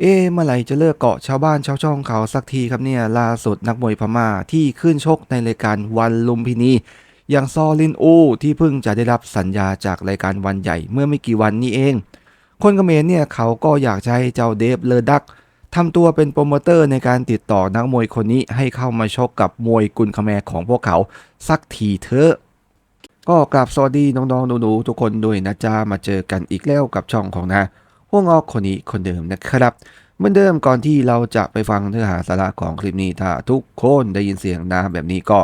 เอ๊ะเมื่อไหร่จะเลิกเกาะชาวบ้านชาวช่องเขาสักทีครับเนี่ยล่าสุดนักมวยพม่าที่ขึ้นชกในรายการวันลุมพินี อย่างซอลินอูที่เพิ่งจะได้รับสัญญาจากรายการวันใหญ่เมื่อไม่กี่วันนี้เอง คนเขมรเนี่ยเขาก็อยากให้เจ้าเดฟเลอดักทำตัวเป็นโปรโมเตอร์ในการติดต่อนักมวยคนนี้ให้เข้ามาชกกับมวยกุนคแมของพวกเขาสักทีเถอะก็กราบสวัสดีน้องๆหนูๆทุกคนด้วยนะจ๊ะมาเจอกันอีกแล้วกับช่องของนะ พวกงอกคนนี้คนเดิมนะครับเหมือนเดิมก่อนที่เราจะไปฟังเนื้อหาสาระของคลิปนี้ถ้าทุกคนได้ยินเสียงนะแบบนี้ก็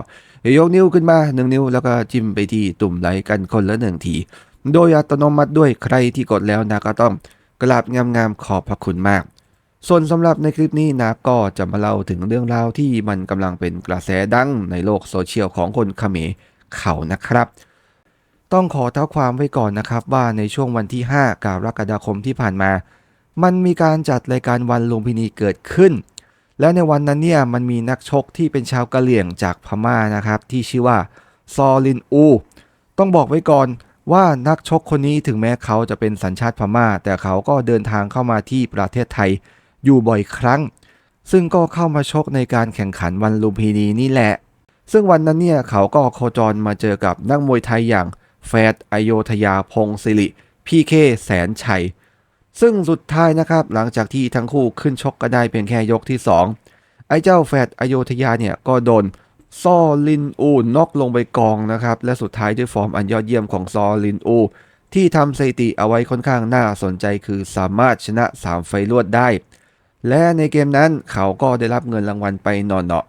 ยกนิ้วขึ้นมาหนึ่งนิ้ว แล้วก็จิ้มไปที่ตุ่มไลค์กันคนละหนึ่งที โดยอัตโนมัติด้วยใครที่กดแล้วนะก็ต้องกราบงามๆขอบพระคุณมาก ส่วนสำหรับในคลิปนี้นะก็จะมาเล่าถึงเรื่องราวที่มันกำลังเป็นกระแสดังในโลกโซเชียลของคนเขมรเขานะครับ ต้องขอเท้าความไว้ก่อนนะครับว่าในช่วงวันที่ 5 กรกฎาคมที่ผ่านมา มันมีการจัดรายการวันลุมพินีเกิดขึ้น และในวันนั้นเนี่ยมันมีนักชกที่เป็นชาวกะเหรี่ยงจากพม่านะครับ ที่ชื่อว่าซอลินอู ต้องบอกไว้ก่อนว่านักชกคนนี้ถึงแม้เขาจะเป็นสัญชาติพม่า แต่เขาก็เดินทางเข้ามาที่ประเทศไทยอยู่บ่อยครั้ง ซึ่งก็เข้ามาชกในการแข่งขันวันลุมพินีนี่แหละ ซึ่งวันนั้นเนี่ยเขาก็โคจรมาเจอกับนักมวยไทยอย่าง แฟดอโยธยาพงศิริพีเคแสนชัย ซึ่งสุดท้ายนะครับหลังจากที่ทั้งคู่ขึ้นชกกันได้เพียงแค่ยกที่ 2 ไอ้เจ้าแฟดอโยธยาเนี่ยก็โดนซอลินอูน็อกลงไปกองนะครับ และสุดท้ายด้วยฟอร์มอันยอดเยี่ยมของซอลินอู ที่ทำสถิติเอาไว้ค่อนข้างน่าสนใจคือสามารถชนะ 3 ไฟล์รวดได้ และในเกมนั้นเขาก็ได้รับเงินรางวัลไปหน่อเนาะ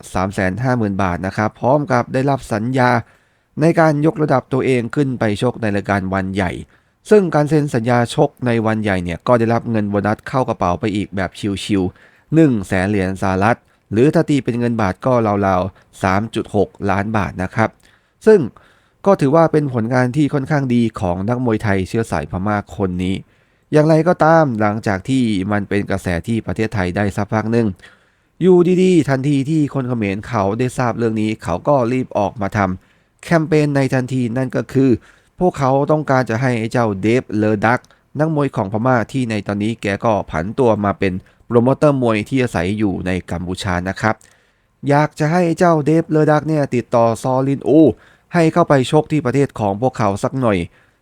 350,000 บาทนะครับ พร้อมกับได้รับสัญญา ในการยกระดับตัวเองขึ้นไปชกในรายการวันใหญ่ ซึ่งการเซ็นสัญญาชกในวันใหญ่เนี่ยก็ได้รับเงินโบนัสเข้ากระเป๋าไปอีกแบบชิวๆ1แสนเหรียญสหรัฐ หรือถ้าตีเป็นเงินบาทก็ราวๆ 3.6 ล้านบาทนะครับ ซึ่งก็ถือว่าเป็นผลงานที่ค่อนข้างดีของนักมวยไทยเชื้อสายพม่าคนนี้ อย่างไรก็ตามหลังจากที่มันเป็นกระแสที่ประเทศไทยได้สักพักหนึ่งอยู่ดีๆ ทันทีที่คนเขมรเขาได้ทราบเรื่องนี้ เขาก็รีบออกมาทำ แคมเปญในทันทีนั่นก็คือ พวกเขาต้องการจะให้เจ้าเดฟเลอดักนักมวยของพม่าที่ในตอนนี้แกก็ผันตัวมาเป็นโปรโมเตอร์มวยที่อาศัยอยู่ในกัมพูชานะครับ อยากจะให้เจ้าเดฟเลอดักเนี่ยติดต่อซอลินอูให้เข้าไปชกที่ประเทศของพวกเขาสักหน่อย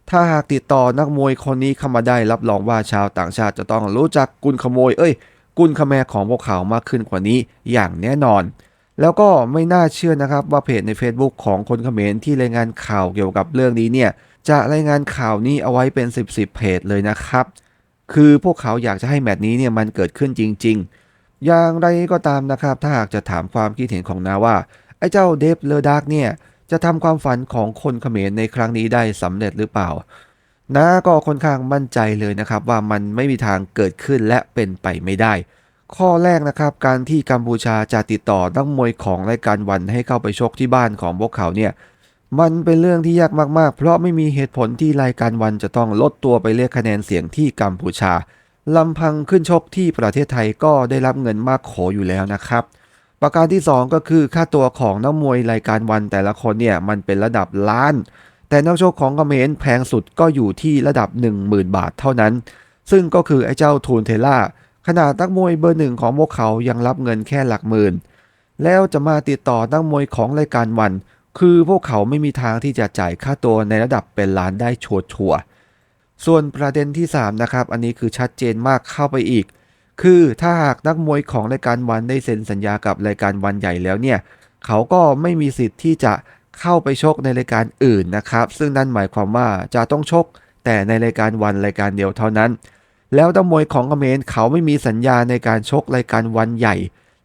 ถ้าหากติดต่อนักมวยคนนี้เข้ามาได้รับรองว่าชาวต่างชาติจะต้องรู้จักกุนขโมย เอ้ย กุนขแมของพวกเขามากขึ้นกว่านี้อย่างแน่นอน แล้วก็ไม่น่าเชื่อนะครับว่าเพจใน Facebook ของคนเขมรที่รายงานข่าวเกี่ยวกับเรื่องนี้เนี่ยจะรายงานข่าวนี้เอาไว้เป็น 10บสเพจเลยนะครับ คือพวกเขาอยากจะให้แมตช์นี้เนี่ยมันเกิดขึ้นจริง ๆ อย่างไรก็ตามนะครับ ถ้าหากจะถามความคิดเห็นของนาว่า ไอ้เจ้าเดฟเลอดักเนี่ยจะทำความฝันของคนเขมรในครั้งนี้ได้สำเร็จหรือเปล่านาก็ค่อนข้างมั่นใจเลยนะครับว่ามันไม่มีทางเกิดขึ้นและเป็นไปไม่ได้ ข้อแรกนะครับ การที่กัมพูชาจะติดต่อนักมวยของรายการวันให้เข้าไปชกที่บ้านของพวกเขาเนี่ยมันเป็นเรื่องที่ยากมากๆ เพราะไม่มีเหตุผลที่รายการวันจะต้องลดตัวไปเรียกคะแนนเสียงที่กัมพูชาลำพังขึ้นชกที่ประเทศไทยก็ได้รับเงินมากโขอยู่แล้วนะครับ ประการที่ 2 ก็คือค่าตัวของนักมวยรายการวันแต่ละคนเนี่ยมันเป็นระดับล้าน แต่นักชกของเมรแพงสุดก็อยู่ที่ระดับ 10,000 บาทเท่านั้น ซึ่งก็คือไอ้เจ้าทูนเทล่า ขนาดนักมวยเบอร์หนึ่งของพวกเขายังรับเงินแค่หลักหมื่น แล้วจะมาติดต่อนักมวยของรายการวัน คือพวกเขาไม่มีทางที่จะจ่ายค่าตัวในระดับเป็นล้านได้ชัวร์ส่วนประเด็นที่ 3 นะครับ อันนี้คือชัดเจนมากเข้าไปอีก คือถ้าหากนักมวยของรายการวันได้เซ็นสัญญากับรายการวันใหญ่แล้วเนี่ย เขาก็ไม่มีสิทธิ์ที่จะเข้าไปชกในรายการอื่นนะครับ ซึ่งนั่นหมายความว่าจะต้องชกแต่ในรายการวันรายการเดียวเท่านั้น แล้วนักมวยของเขมรเขาไม่มีสัญญาในการชกรายการวันใหญ่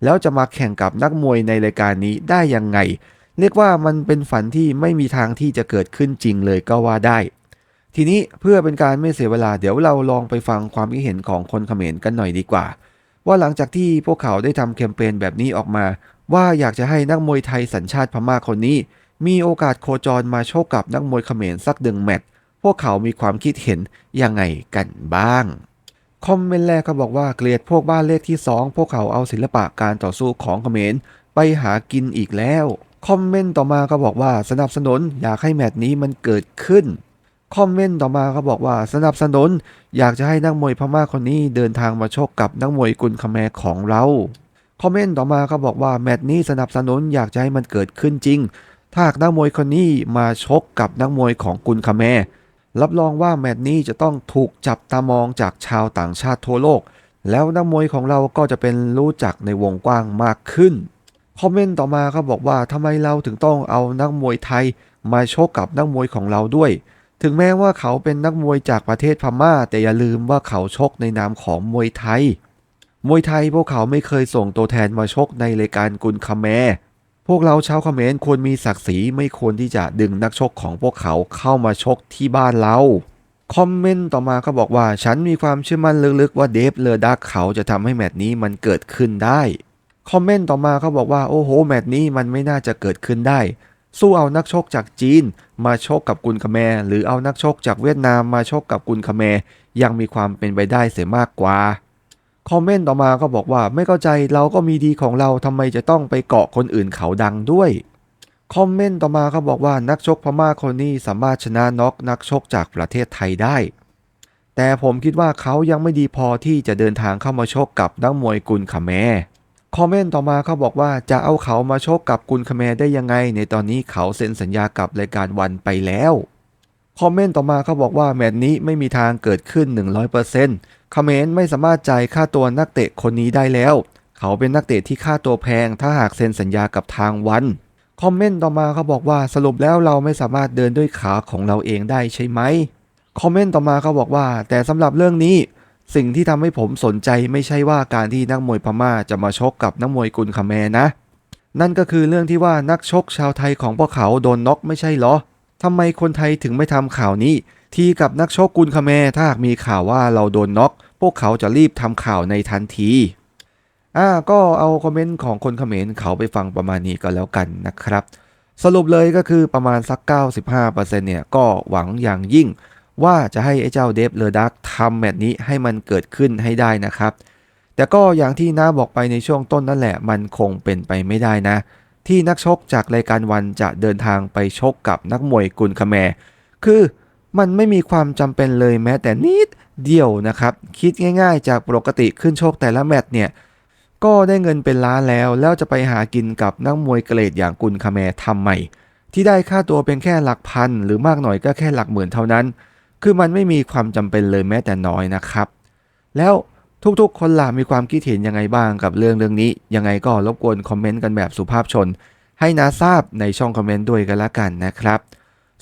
แล้วจะมาแข่งกับนักมวยในรายการนี้ได้ยังไง เรียกว่ามันเป็นฝันที่ไม่มีทางที่จะเกิดขึ้นจริงเลยก็ว่าได้ ทีนี้เพื่อเป็นการไม่เสียเวลาเดี๋ยวเราลองไปฟังความคิดเห็นของคนเขมรกันหน่อยดีกว่า ว่าหลังจากที่พวกเขาได้ทำแคมเปญแบบนี้ออกมา ว่าอยากจะให้นักมวยไทยสัญชาติพม่าคนนี้ มีโอกาสโคจรมาโชกกับนักมวยเขมรสักดึงแมตช์พวกเขามีความคิดเห็นยังไงกันบ้าง คอมเมนต์แรกก็บอกว่าเกลียดพวกบ้านเลขที่ 2 พวกเขาเอาศิลปะการต่อสู้ของเขมรไปหากินอีกแล้ว คอมเมนต์ต่อมาก็บอกว่าสนับสนุนอยากให้แมตช์นี้มันเกิดขึ้น คอมเมนต์ต่อมาเขาบอกว่าสนับสนุนอยากจะให้นักมวยพม่าคนนี้เดินทางมาชกกับนักมวยกุนคแมของเรา คอมเมนต์ต่อมาเขาบอกว่าแมตช์นี้สนับสนุนอยากจะให้มันเกิดขึ้นจริง ถ้าหากนักมวยคนนี้มาชกกับนักมวยของกุนคแม รับรองว่าแมตช์นี้จะต้องถูกจับตามองจากชาวต่างชาติทั่วโลก แล้วนักมวยของเราก็จะเป็นรู้จักในวงกว้างมากขึ้น คอมเมนต์ต่อมาเขาบอกว่าทำไมเราถึงต้องเอานักมวยไทย มาชกกับนักมวยของเราด้วย ถึงแม้ว่าเขาเป็นนักมวยจากประเทศพม่า แต่อย่าลืมว่าเขาชกในนามของมวยไทย มวยไทยพวกเขาไม่เคยส่งตัวแทนมาชกในรายการกุนคาแมร์ พวกเราชาวเขมรควรมีศักดิ์ศรีไม่ควรที่จะดึงนักชกของพวกเขาเข้ามาชกที่บ้านเรา คอมเมนต์ต่อมาเขาบอกว่า ฉันมีความเชื่อมั่นลึกๆว่าเดฟเลอดักเขาจะทำให้แมตช์นี้มันเกิดขึ้นได้ คอมเมนต์ต่อมาเขาบอกว่าโอ้โหแมตช์นี้มันไม่น่าจะเกิดขึ้นได้ สู้เอานักชกจากจีน มาชกกับกุนคาแมร์หรือเอานักชกจากเวียดนามมาชกกับกุนคาแมร์ยังมีความเป็นไปได้เสียมากกว่า คอมเมนต์ต่อมาก็บอกว่าไม่เข้าใจเราก็มีดีของเราทำไมจะต้องไปเกาะคนอื่นเขาดังด้วย คอมเมนต์ต่อมาเขาบอกว่านักชกพม่าคนนี้สามารถชนะน็อกนักชกจากประเทศไทยได้ แต่ผมคิดว่าเขายังไม่ดีพอที่จะเดินทางเข้ามาชกกับนักมวยกุนคาแมคอมเมนต์ต่อมาเขาบอกว่าจะเอาเขามาชกกับกุนคาแมได้ยังไง ในตอนนี้เขาเซ็นสัญญากับรายการวันไปแล้วคอมเมนต์ต่อมาเขาบอกว่าแมตช์นี้ไม่มีทางเกิดขึ้น 100%คา เขมรไม่สามารถจ่ายค่าตัวนักเตะคนนี้ได้แล้ว เขาเป็นนักเตะที่ค่าตัวแพง ถ้าหากเซ็นสัญญากับทางวัน คอมเมนต์ต่อมาเขาบอกว่าสรุปแล้วเราไม่สามารถเดินด้วยขาของเราเองได้ใช่ไหม คอมเมนต์ต่อมาเขาบอกว่า แต่สำหรับเรื่องนี้ สิ่งที่ทำให้ผมสนใจไม่ใช่ว่าการที่นักมวยพม่าจะมาชกกับนักมวยกุนคาแมรนะ นั่นก็คือเรื่องที่ว่านักชกชาวไทยของพวกเขาโดนน็อกไม่ใช่เหรอ ทำไมคนไทยถึงไม่ทำข่าวนี้ ทีกับนักชกกุนคาแมถ้าหากมีข่าวว่าเราโดนน็อก พวกเขาจะรีบทำข่าวในทันทีอ่าก็เอาคอมเมนต์ของคนเขมรเขาไปฟังประมาณนี้ก็แล้วกันนะครับ สรุปเลยก็คือประมาณสัก 95%เนี่ยก็หวังอย่างยิ่ง ว่าจะให้ไอ้เจ้าเดฟเลอดักทำแมตช์นี้ให้มันเกิดขึ้นให้ได้นะครับ แต่ก็อย่างที่น้าบอกไปในช่วงต้นนั่นแหละมันคงเป็นไปไม่ได้นะ ที่นักชกจากรายการวันจะเดินทางไปชกกับนักมวยกุนคาแมคือมันไม่มีความจำเป็นเลยแม้แต่นิดเดียวนะครับ คิดง่ายๆ จากปกติขึ้นชกแต่ละแมตช์เนี่ย ก็ได้เงินเป็นล้านแล้ว แล้วจะไปหากินกับนักมวยเกรดอย่างกุนคาแมร์ทำไมที่ได้ค่าตัวเป็นแค่หลักพัน หรือมากหน่อยก็แค่หลักหมื่นเท่านั้น คือมันไม่มีความจำเป็นเลยแม้แต่น้อยนะครับ แล้ว ทุกๆ คนล่ะมีความคิดเห็นยังไงบ้างกับเรื่องเรื่องนี้ ยังไงก็รบกวนคอมเมนต์กันแบบสุภาพชน ให้นาทราบในช่องคอมเมนต์ด้วยกันละกันนะครับ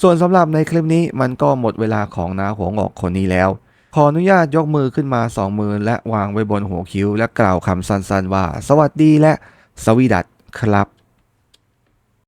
ส่วนสำหรับในคลิปนี้มันก็หมดเวลาของนาหัวงอกคนนี้แล้ว ขออนุญาตยกมือขึ้นมาสองมือและวางไว้บนหัวคิ้ว และกล่าวคำสั้นๆว่า สวัสดีและสวีดัตครับ